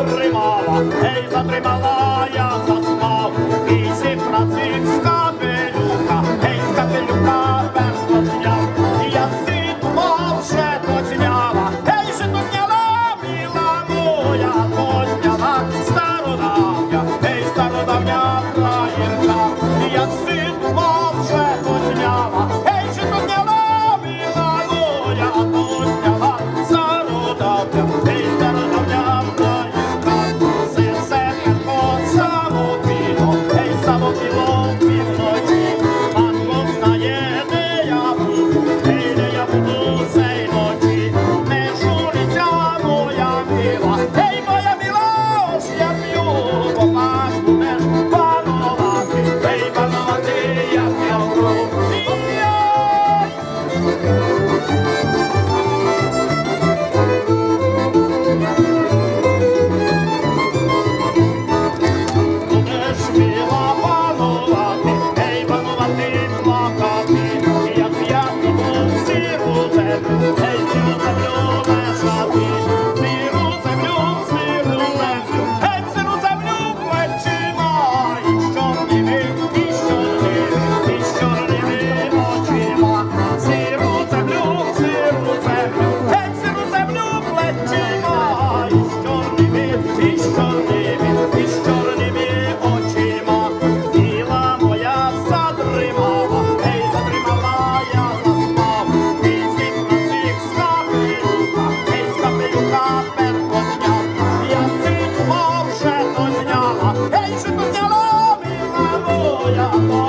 утримала, ей, затримала, я заснав, вісім праців з капелюка, ей, з капелюка перство зняв, і я сидмав, ще то зняла, ей, ще то зняла, моя, то зняла, стародавня, ей, стародавня. житозняла, ей, житозняла, мила моя.